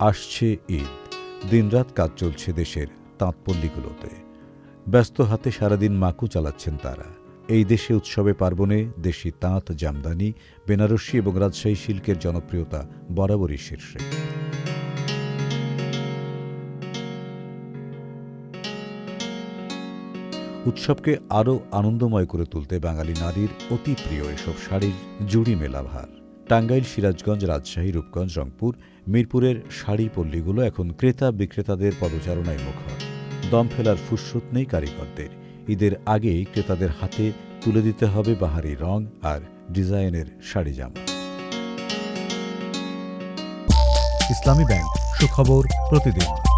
আসছে ঈদ। দিনরাত কাজ চলছে দেশের তাঁতপল্লীগুলোতে ব্যস্ত হাতে সারাদিন মাকু চালাচ্ছেন তারা। এই দেশে উৎসবে পার্বণে দেশি তাঁত, জামদানি, বেনারসি এবং রাজশাহী শিল্পের জনপ্রিয়তা বরাবরই শীর্ষে। উৎসবকে আরও আনন্দময় করে তুলতে বাঙালি নারীর অতি প্রিয় এসব শাড়ির জুড়ি মেলা ভার টাঙ্গাইল, সিরাজগঞ্জ, রাজশাহী, রূপগঞ্জ, রংপুর, মিরপুরের শাড়ি পল্লীগুলো এখন ক্রেতা বিক্রেতাদের পদচারণায় মুখর। দম ফেলার ফুসরত নেই কারিগরদের। ঈদের আগেই ক্রেতাদের হাতে তুলে দিতে হবে বাহারি রং আর ডিজাইনের শাড়ি জামা। ইসলামী ব্যাংক, সুখবর প্রতিদিন।